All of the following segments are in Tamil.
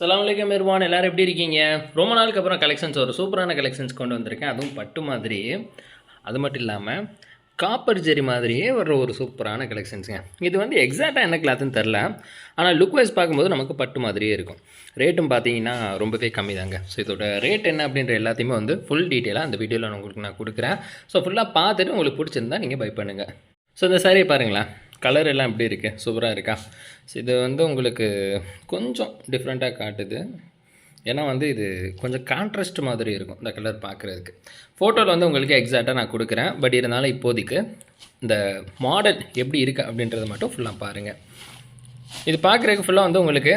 சலாம் வலைக்கம் மிர்வான் எல்லாரும் எப்படி இருக்கீங்க? ரொம்ப நாளுக்கு அப்புறம் கலெக்ஷன்ஸ் ஒரு சூப்பரான கலெக்ஷன்ஸ் கொண்டு வந்திருக்கேன். அதுவும் பட்டு மாதிரி. அது மட்டும் இல்லாமல் காப்பர் ஜெரி மாதிரியே வர்ற ஒரு சூப்பரான கலெக்ஷன்ஸுங்க இது வந்து எக்ஸாக்டாக என்ன கிளாத்துன்னு தெரில ஆனால் லுக் வைஸ் பார்க்கும்போது நமக்கு பட்டு மாதிரியே இருக்கும். ரேட்டும் பார்த்தீங்கன்னா ரொம்பவே கம்மி தாங்க ஸோ இதோட ரேட் என்ன அப்படின்ற எல்லாத்தையுமே வந்து ஃபுல் டீட்டெயிலாக அந்த வீடியோவில் உங்களுக்கு நான் கொடுக்குறேன். ஸோ ஃபுல்லாக பார்த்துட்டு உங்களுக்கு பிடிச்சிருந்தா நீங்கள் பை பண்ணுங்கள் ஸோ இந்த சாரியை பாருங்களேன். கலர் எல்லாம் எப்படி இருக்குது சூப்பராக இருக்கா? ஸோ இது வந்து உங்களுக்கு கொஞ்சம் டிஃப்ரெண்ட்டாக காட்டுது. ஏன்னா வந்து இது கொஞ்சம் கான்ட்ராஸ்ட் மாதிரி இருக்கும் இந்த கலர் பார்க்குறதுக்கு ஃபோட்டோவில் வந்து உங்களுக்கு எக்ஸாக்டாக நான் கொடுக்குறேன். பட் இருந்தாலும் இப்போதைக்கு இந்த மாடல் எப்படி இருக்குது அப்படின்றத மட்டும் ஃபுல்லாக பாருங்கள் இது பார்க்குறதுக்கு ஃபுல்லாக வந்து உங்களுக்கு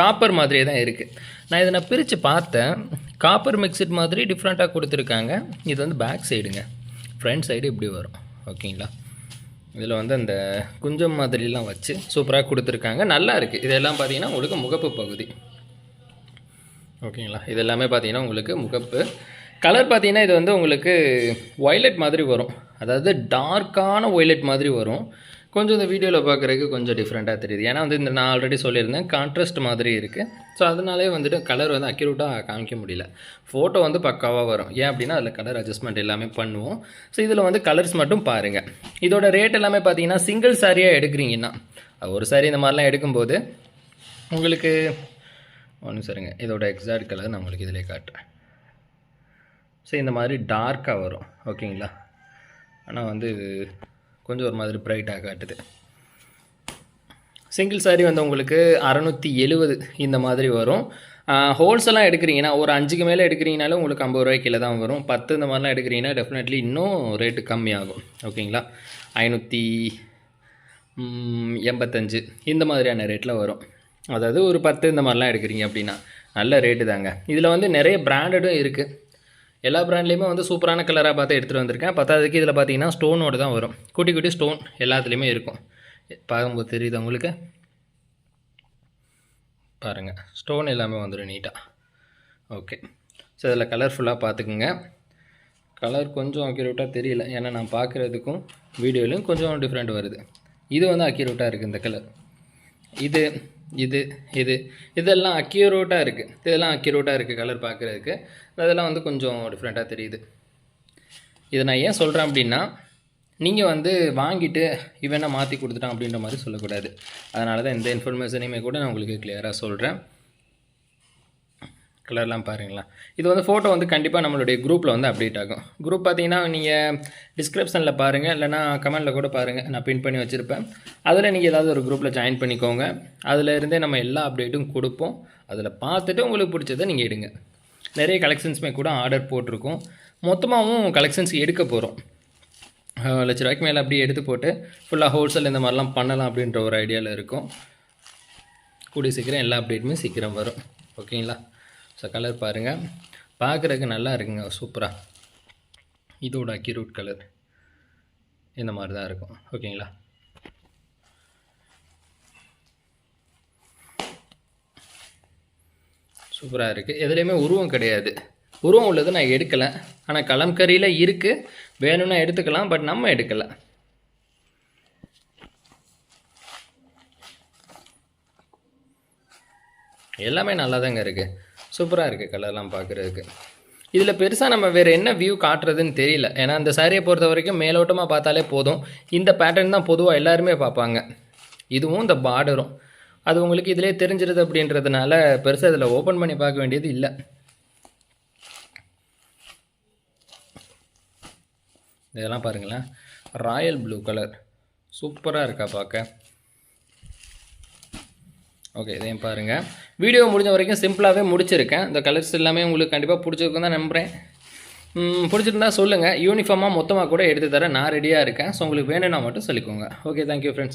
காப்பர் மாதிரியே தான் இருக்குது நான் இதை நான் பிரித்து பார்த்தேன். காப்பர் மிக்சட் மாதிரி டிஃப்ரெண்ட்டாக கொடுத்துருக்காங்க. இது வந்து பேக் சைடுங்க ஃப்ரண்ட் சைடு இப்படி வரும். ஓகேங்களா இதில் வந்து அந்த குஞ்சம் மாதிரிலாம் வச்சு சூப்பராக கொடுத்துருக்காங்க. நல்லா இருக்குது இதெல்லாம் பார்த்தீங்கன்னா உங்களுக்கு முகப்பு பகுதி. ஓகேங்களா? இது எல்லாமே பார்த்தீங்கன்னா உங்களுக்கு முகப்பு. கலர் பார்த்தீங்கன்னா இது வந்து உங்களுக்கு ஒய்லெட் மாதிரி வரும். அதாவது டார்க்கான ஒய்லெட் மாதிரி வரும். கொஞ்சம் இந்த வீடியோவில் பார்க்குறதுக்கு கொஞ்சம் டிஃப்ரெண்ட்டாக தெரியுது. ஏன்னா வந்து இந்த நான் ஆல்ரெடி சொல்லியிருந்தேன் கான்ட்ராஸ்ட் மாதிரி இருக்குது ஸோ அதனாலே வந்துட்டு கலர் வந்து அக்யூரேட்டாக காமிக்க முடியல. ஃபோட்டோ வந்து பக்காவாக வரும். ஏன் அப்படின்னா அதில் கலர் அட்ஜஸ்ட்மெண்ட் எல்லாமே பண்ணுவோம். ஸோ இதில் வந்து கலர்ஸ் மட்டும் பாருங்கள் இதோட ரேட் எல்லாமே பார்த்தீங்கன்னா சிங்கிள் சாரியாக எடுக்கிறீங்கன்னா. ஒரு சாரி இந்த மாதிரிலாம் எடுக்கும்போது உங்களுக்கு ஒன்று சரிங்க இதோட எக்ஸாக்ட் கலர் நான் உங்களுக்கு இதிலே காட்டுறேன். ஸோ இந்த மாதிரி டார்க்காக வரும். ஓகேங்களா ஆனால் வந்து இது கொஞ்சம் ஒரு மாதிரி ப்ரைட்டாக காட்டுது. சிங்கிள் saree வந்து உங்களுக்கு அறநூற்றி எழுவது இந்த மாதிரி வரும். ஹோல்சேலாக எடுக்கிறீங்கன்னா ஒரு அஞ்சுக்கு மேலே எடுக்கிறீங்கனாலும் உங்களுக்கு ஐம்பது ரூபாய்க்கு கீழே தான் வரும். பத்து இந்த மாதிரிலாம் எடுக்கிறீங்கன்னா டெஃபினெட்லி இன்னும் ரேட்டு கம்மியாகும். ஓகேங்களா ஐநூற்றி எண்பத்தஞ்சு இந்த மாதிரியான ரேட்டில் வரும். அதாவது ஒரு பத்து இந்த மாதிரிலாம் எடுக்கிறீங்க அப்படின்னா நல்ல ரேட்டு தாங்க. இதில் வந்து நிறைய பிராண்டடும் இருக்குது எல்லா பிராண்ட்லேயுமே வந்து சூப்பரான கலராக பார்த்து எடுத்துகிட்டு வந்திருக்கேன். பத்தாவதுக்கு இதில் பார்த்தீங்கன்னா ஸ்டோனோடு தான் வரும். குட்டி குட்டி ஸ்டோன் எல்லாத்துலேயுமே இருக்கும். பார்க்கும்போது தெரியுது உங்களுக்கு? பாருங்கள் ஸ்டோன் எல்லாமே வந்துடும் நீட்டாக ஓகே ஸோ இதில் கலர்ஃபுல்லாக பார்த்துக்குங்க கலர் கொஞ்சம் அக்யூரேட்டாக தெரியல. ஏன்னா நான் பார்க்குறதுக்கும் வீடியோலையும் கொஞ்சம் டிஃப்ரெண்ட் வருது. இது வந்து அக்யூரேட்டாக இருக்குது இந்த கலர் இது இது இது. இதெல்லாம் அக்யூரேட்டாக இருக்குது இதெல்லாம் அக்யூரேட்டாக இருக்குது கலர் பார்க்குறதுக்கு அதெல்லாம் வந்து கொஞ்சம் டிஃப்ரெண்ட்டாக தெரியுது. இதை நான் ஏன் சொல்கிறேன் அப்படின்னா நீங்கள் வந்து வாங்கிட்டு இவனை மாற்றி கொடுத்துட்டான் அப்படின்ற மாதிரி சொல்லக்கூடாது. அதனால தான் இந்த இன்ஃபர்மேஷனையுமே கூட நான் உங்களுக்கு கிளியராக சொல்கிறேன் கலர்லாம் பாருங்களேன் இது வந்து ஃபோட்டோ வந்து கண்டிப்பாக நம்மளுடைய குரூப்பில் வந்து அப்டேட் ஆகும். குரூப் பார்த்தீங்கன்னா நீங்கள் டிஸ்கிரிப்ஷனில் பாருங்கள் இல்லைனா கமெண்ட்டில் கூட பாருங்கள் நான் பின் பண்ணி வச்சுருப்பேன். அதில் நீங்கள் ஏதாவது ஒரு குரூப்பில் ஜாயின் பண்ணிக்கோங்க. அதில் இருந்தே நம்ம எல்லா அப்டேட்டும் கொடுப்போம். அதில் பார்த்துட்டு உங்களுக்கு பிடிச்சதை நீங்கள் எடுங்க. நிறைய கலெக்ஷன்ஸுமே கூட ஆர்டர் போட்டிருக்கோம். மொத்தமாகவும் கலெக்ஷன்ஸ் எடுக்க போகிறோம் லட்ச ரூபாய்க்கு மேலே அப்படியே எடுத்து போட்டு ஃபுல்லாக ஹோல்சேல் இந்த மாதிரிலாம் பண்ணலாம் அப்படின்ற ஒரு ஐடியாவில் இருக்கும். கூடிய சீக்கிரம் எல்லா அப்டேட்டுமே சீக்கிரம் வரும். ஓகேங்களா? ஸோ கலர் பாருங்கள் பார்க்குறதுக்கு நல்லா இருக்குங்க. சூப்பராக இதோட அக்யூரேட் கலர் இந்த மாதிரி தான் இருக்கும். ஓகேங்களா? சூப்பராக இருக்குது எதுலேயுமே உருவம் கிடையாது. உருவம் உள்ளது நான் எடுக்கலை. ஆனால் கலம்கரியில் இருக்குது வேணும்னா எடுத்துக்கலாம் பட் நம்ம எடுக்கலை. எல்லாமே நல்லா தாங்க இருக்குது சூப்பராக இருக்குது கலர்லாம் பார்க்குறதுக்கு இதில் பெருசாக நம்ம வேறு என்ன வியூ காட்டுறதுன்னு தெரியல. ஏன்னா அந்த சாரியை பொறுத்த வரைக்கும் மேலோட்டமாக பார்த்தாலே போதும். இந்த பேட்டர்ன் தான் பொதுவாக எல்லாருமே பார்ப்பாங்க. இதுவும் இந்த பார்டரும் அது உங்களுக்கு இதிலே தெரிஞ்சிருது அப்படின்றதுனால பெருசாக இதில் ஓப்பன் பண்ணி பார்க்க வேண்டியது இல்லை. இதெல்லாம் பாருங்களேன். ராயல் ப்ளூ கலர் சூப்பராக இருக்கா பார்க்க? ஓகே இதையும் பாருங்கள் வீடியோ முடிஞ்ச வரைக்கும் சிம்பிளாகவே முடிச்சிருக்கேன். இந்த கலர்ஸ் எல்லாமே உங்களுக்கு கண்டிப்பாக பிடிச்சிருக்குன்னு தான் நம்புகிறேன் பிடிச்சிருந்தா சொல்லுங்கள் யூனிஃபார்மாக மொத்தமாக கூட எடுத்து தரேன் நான் ரெடியாக இருக்கேன். ஸோ உங்களுக்கு வேணும்னா மட்டும் சொல்லிக்கோங்க. Okay thank you friends